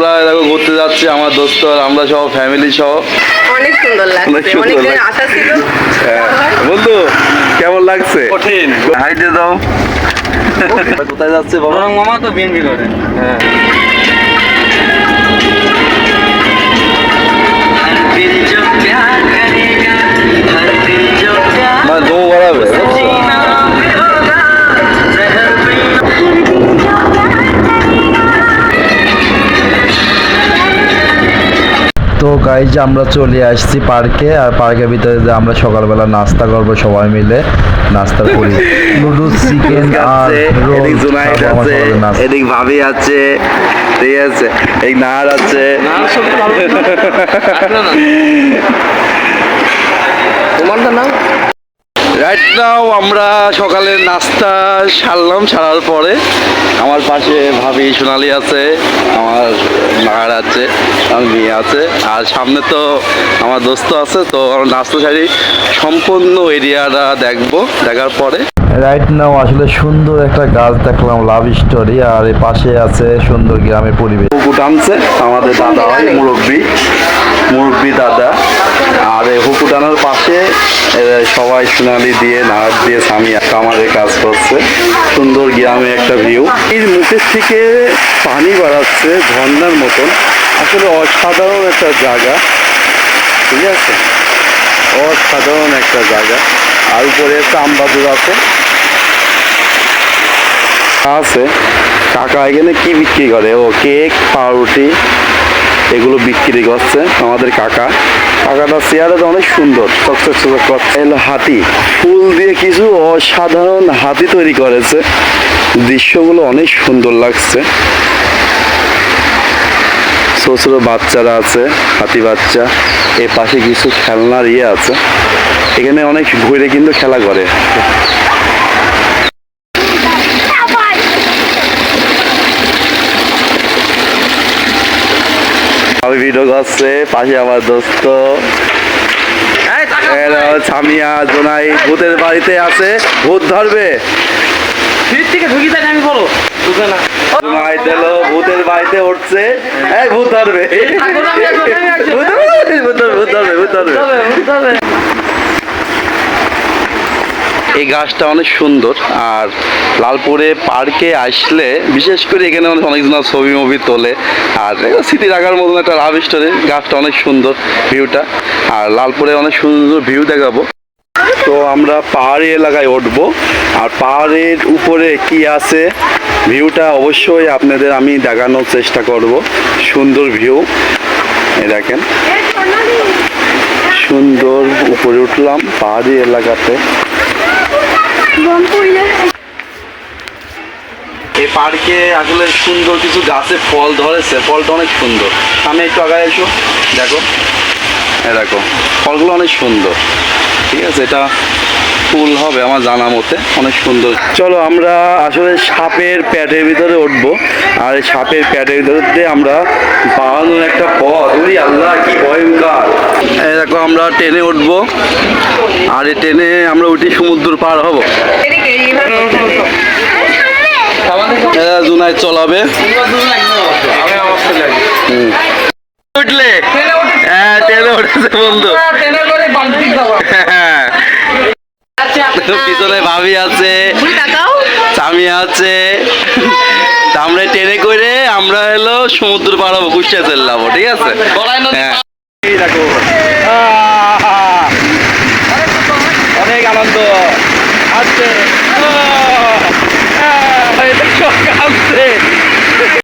আমরা দেখো ঘুরতে যাচ্ছি আমার দোস্ত আর আমরা সব ফ্যামিলি সহ। অনেক সুন্দর লাগছে অনেক দিন আশা ছিল। হ্যাঁ। বন্ধু কেমন লাগছে? কঠিন। হাই দিয়ে দাও। কোথায় যাচ্ছে বাবা? মামা তো বিএনপি করে। হ্যাঁ। তো গাইজ আমরা চলে আসছি পার্কে। আর পার্কের ভিতরে আমরা সকালবেলা নাস্তা করব সবাই মিলে নাস্তা করি নুডলস চিকেন আর রোল এদিক জুনাইদ আছে এদিক ভাবি আছে ঠিক আছে এই নার আছে। তোমার নাম? রাইট নাও আমরা সকালে নাস্তা সারলাম সারার পরে আমার পাশে ভাবি সোনালি আছে আমার মার আছে আমার মেয়ে আছে আর সামনে তো আমার দোস্ত আছে তো আমরা নাস্তা সারি সম্পূর্ণ এরিয়াটা দেখব দেখার পরে। রাইট নাও আসলে সুন্দর একটা গাছ দেখলাম লাভ স্টোরি আর এর পাশে আছে সুন্দর গ্রামের পরিবেশ। পুকুর টানছে আমাদের দাদা হয় মুরব্বী মুরব্বী দাদা। আর এই হুকু টানার পাশে সবাই সোনালি দিয়ে নাড় দিয়ে স্বামী আমাদের কাজ করছে। সুন্দর গ্রামে একটা ভিউ এর মুখের থেকে পানি বাড়াচ্ছে ঝর্ণার মতন। আসলে অসাধারণ একটা জায়গা। ঠিক আছে? অসাধারণ একটা জায়গা। আর উপরে একটা আমবাদুর আছে। আছে। কাকা এখানে কি বিক্রি করে? ও কেক, পাউরুটি, এগুলো বিক্রি করছে আমাদের কাকা। কাকাটা চেয়ারটা অনেক সুন্দর। চকচক চকচক করছে হাতি। ফুল দিয়ে কিছু অসাধারণ হাতি তৈরি করেছে। দৃশ্যগুলো অনেক সুন্দর লাগছে। ছোট ছোট বাচ্চারা আছে, হাতি বাচ্চা। এ পাশে কিছু খেলনার ইয়ে আছে। এখানে অনেক ঘুরে কিন্তু খেলা করে। আমি ভিডিও করছে পাশে আমার দোস্ত। ছামিয়া জোনাই ভূতের বাড়িতে আছে ভূত ধরবে। ফির থেকে ঢুকি থাকে আমি বলো। ঢুকে না। জোনাই দিলো ভূতের বাড়িতে উঠছে। এই ভূত ধরবে ভূত ধরবে, ভূত ধরবে, ভূত ধরবে ভূত ধরবে। এই গাছটা অনেক সুন্দর, আর লালপুরে পার্কে আসলে বিশেষ করে এখানে অনেক অনেকজন ছবি মুভি তোলে, আর স্মৃতি রাখার মতন একটা লাভ স্টোরি গাছটা অনেক সুন্দর ভিউটা আর লালপুরে অনেক সুন্দর ভিউ দেখাবো। তো আমরা পাহাড়ি এলাকায় উঠবো, আর পাহাড়ের উপরে কি আছে ভিউটা অবশ্যই আপনাদের আমি দেখানোর চেষ্টা করব। সুন্দর ভিউ দেখেন। সুন্দর উপরে উঠলাম পাহাড়ি এলাকাতে। এই পার্কে আসলে সুন্দর কিছু গাছে ফল ধরেছে, ফলটা অনেক সুন্দর। আমি একটু আগে এসো, দেখো। এ দেখো, ফলগুলো অনেক সুন্দর। ঠিক আছে, এটা ফুল হবে আমার জানা মতে, অনেক সুন্দর। চলো আমরা আসলে সাপের প্যাটের ভিতরে উঠবো। আর সাপের প্যাটের ভিতরে আমরা বানানোর একটা পথ। উরি আল্লাহ, কি ভয়ঙ্কর। দেখো আমরা ট্রেনে উঠবো। আর এই ট্রেনে আমরা উঠি সমুদ্র পার হব। জুনায় চলাবে। উঠলে? হ্যাঁ ট্রেনে উঠেছে বন্ধু। হ্যাঁ। পিছনে ভাবি আছে স্বামী আছে। আমরা ট্রেনে করে আমরা হলো সমুদ্র পার হব কুষ্টিয়া চলে যাব ঠিক আছে? হ্যাঁ। দেখো